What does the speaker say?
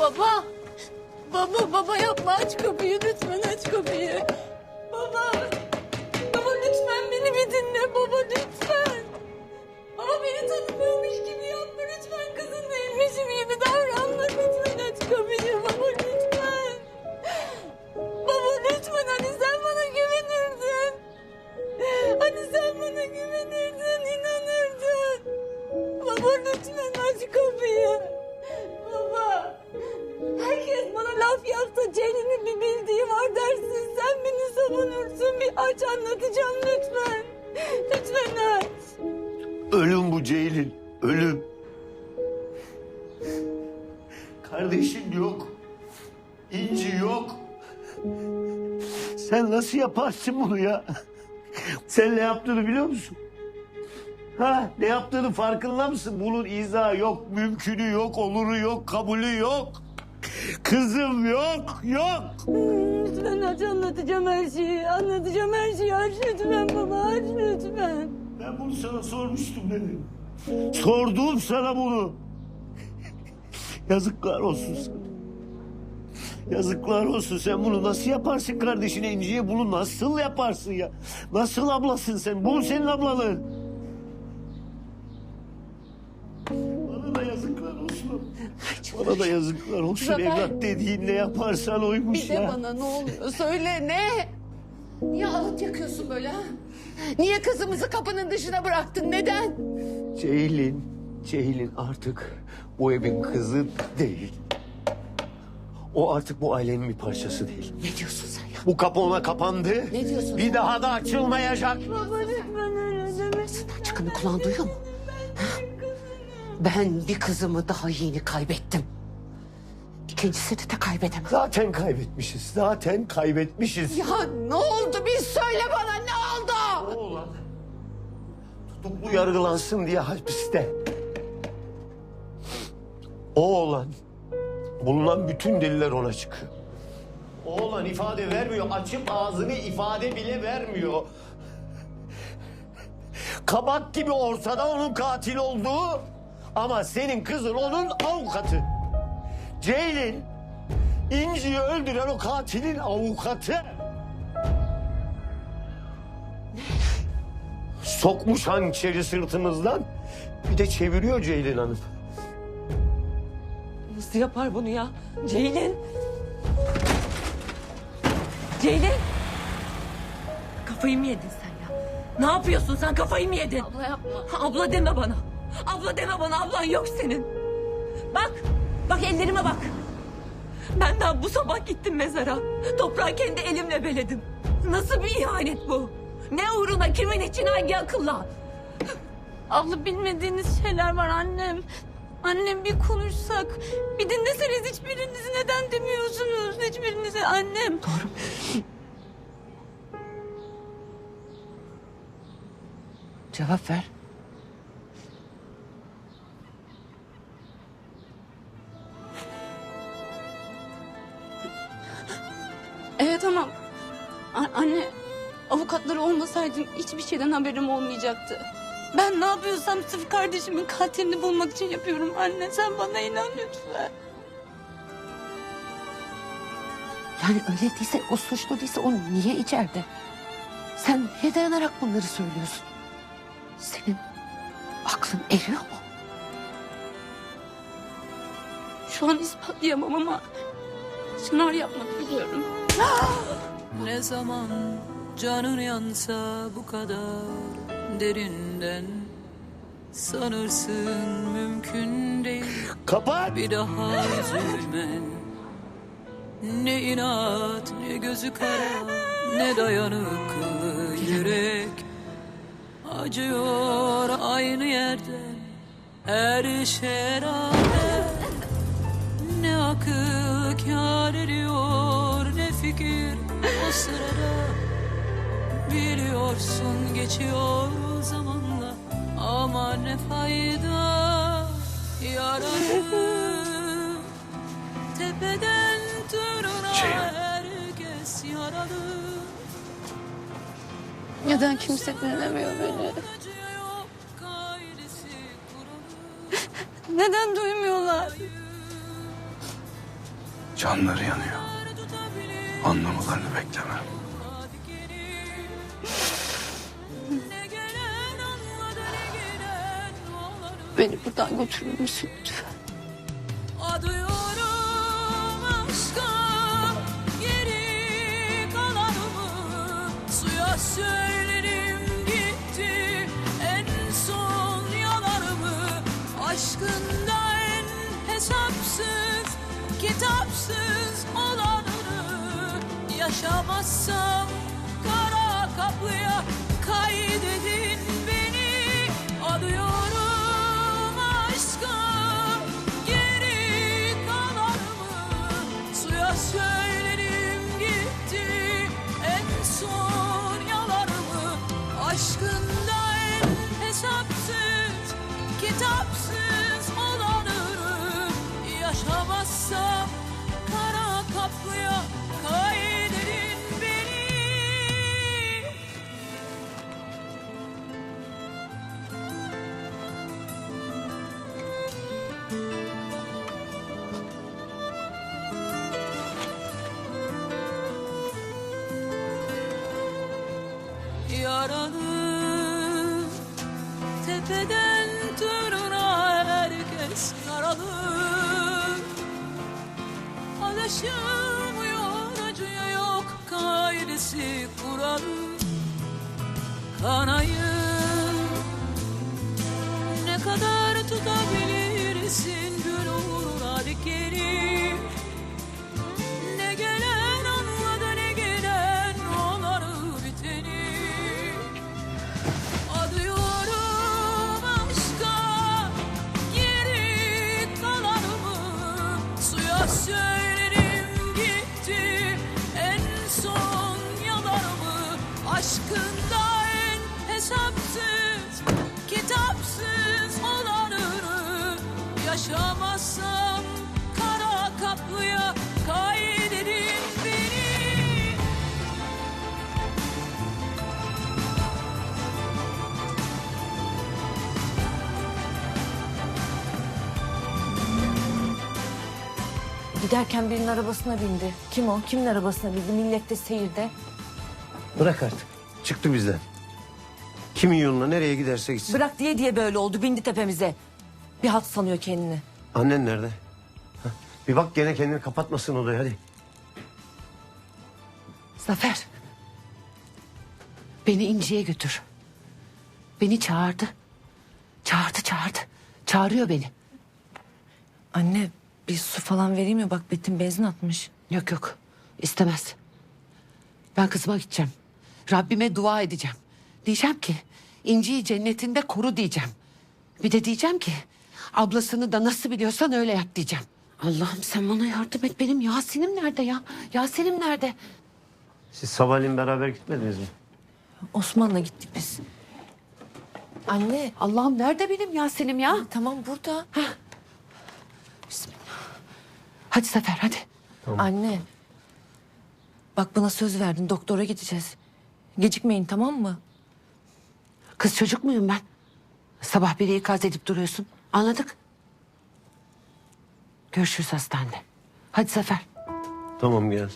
Baba. Baba baba yapma aç kapıyı lütfen aç kapıyı. Baba. Baba lütfen beni bir dinle baba aç anlatacağım lütfen. Lütfen aç. Ölüm bu Ceylin. Ölüm. Kardeşin yok. İnci yok. Sen nasıl yaparsın bunu ya? Sen ne yaptığını biliyor musun? Ha, ne yaptığını farkında mısın? Bunun izahı yok, mümkünü yok, oluru yok, kabulü yok. Kızım yok, yok. Aç anlatacağım her şeyi. Anlatacağım her şeyi. Aç lütfen baba aç lütfen. Ben bunu sana sormuştum dedim. Sordum sana bunu. Yazıklar olsun sana. Yazıklar olsun sen bunu nasıl yaparsın kardeşine İnci'ye bunu nasıl yaparsın ya? Nasıl ablasın sen? Bu senin ablalığın. Bana da yazıklar olsun. Zafer. Evlat dediğin ne yaparsan oymuş Bir de ya. bana ne oluyor söyle ne? Niye ağıt yakıyorsun böyle ha? Niye kızımızı kapının dışına bıraktın? Neden? Ceylin, Ceylin artık bu evin kızı değil. O artık bu ailenin bir parçası değil. Ne diyorsun sen ya? Bu kapı ona kapandı. Ne diyorsun? Bir daha da açılmayacak. Baba lütfen öyle deme. Çıkanı kulağın duyuyor mu? Ben bir kızımı daha yeni kaybettim. İkincisini de kaybedemem. Zaten kaybetmişiz. Zaten kaybetmişiz. Ya ne oldu? Bir söyle bana ne oldu? Oğlan tutuklu yargılansın diye hapiste. Oğlan bulunan bütün deliller ona çıkıyor. Oğlan ifade vermiyor. Açıp ağzını ifade bile vermiyor. Kabak gibi ortada onun katil olduğu ama senin kızın onun avukatı. Ceylin İnci'yi öldüren o katilin avukatı. Sokmuş hançeri sırtımızdan. Bir de çeviriyor Ceylin Hanım. Nasıl yapar bunu ya? Ceylin. Ceylin. Kafayı mı yedin sen ya? Ne yapıyorsun sen kafayı mı yedin? Abla yapma. Ha, Abla deme bana. Abla deme bana ablan yok senin. Bak. Bak ellerime bak. Ben daha bu sabah gittim mezara. Toprağı kendi elimle beledim. Nasıl bir ihanet bu? Ne uğruna kimin için hangi akılla? Abla bilmediğiniz şeyler var annem. Annem bir konuşsak. Bir dinleseniz hiçbiriniz neden demiyorsunuz? Hiçbirinize annem. Doğru. Cevap ver. A- anne avukatları olmasaydı hiçbir şeyden haberim olmayacaktı. Ben ne yapıyorsam sırf kardeşimin katilini bulmak için yapıyorum anne. Sen bana inan lütfen. Yani öyle değilse o suçlu değilse o niye içeride? Sen ne dayanarak bunları söylüyorsun? Senin aklın eriyor mu? Şu an ispatlayamam ama Çınar yapmadı biliyorum. Ne zaman canın yansa bu kadar derinden Sanırsın mümkün değil. Kapat! bir daha üzülmen Ne inat ne gözü kara ne dayanıklı yürek Acıyor aynı yerden her şeye rağmen ne akıl o sırada Biliyorsun geçiyor zamanla ama ne fayda Yaralı tepeden tırnağa herkes yaralı Neden kimse dinlemiyor beni? Neden duymuyorlar? Canları yanıyor. Anlamalarını bekleme. Beni buradan götürür müsün lütfen? Adıyorum aşka geri kalanımı Suya söylerim olanını Yaşamazsam kara kaplıya kaydedin Tepeden tırnağa herkes yaralı. Alışılmıyor acıya yok kaidesi kuralı. Kanayı ne kadar tutabilirsin gün olur hadi Giderken birinin arabasına bindi. Kim o? Kimin arabasına bindi? Millette seyirde. Bırak artık. Çıktı bizden. Kimin yoluna nereye giderse gitsin. Bırak diye diye böyle oldu. Bindi tepemize. Bir halt sanıyor kendini. Annen nerede? Ha? Bir bak gene kendini kapatmasın odaya hadi. Zafer. Beni İnci'ye götür. Beni çağırdı. Çağırdı çağırdı. Çağırıyor beni. Anne bir su falan vereyim mi? Bak Betim benzin atmış. Yok yok istemez. Ben kızıma gideceğim. Rabbime dua edeceğim. Diyeceğim ki İnci'yi cennetinde koru diyeceğim. Bir de diyeceğim ki ablasını da nasıl biliyorsan öyle yap diyeceğim. Allah'ım sen bana yardım et. Benim Yasin'im nerede ya? Yasin'im nerede? Siz sabahleyin beraber gitmediniz mi? Osman'la gittik biz. Anne Allah'ım nerede benim Yasin'im ya? tamam burada. Bismillah. Hadi Zafer hadi. Anne. Bak bana söz verdin. Doktora gideceğiz. Gecikmeyin tamam mı? Kız çocuk muyum ben? Sabah biri ikaz edip duruyorsun. Anladık. Görüşürüz hastanede. Hadi Zafer. Tamam gel.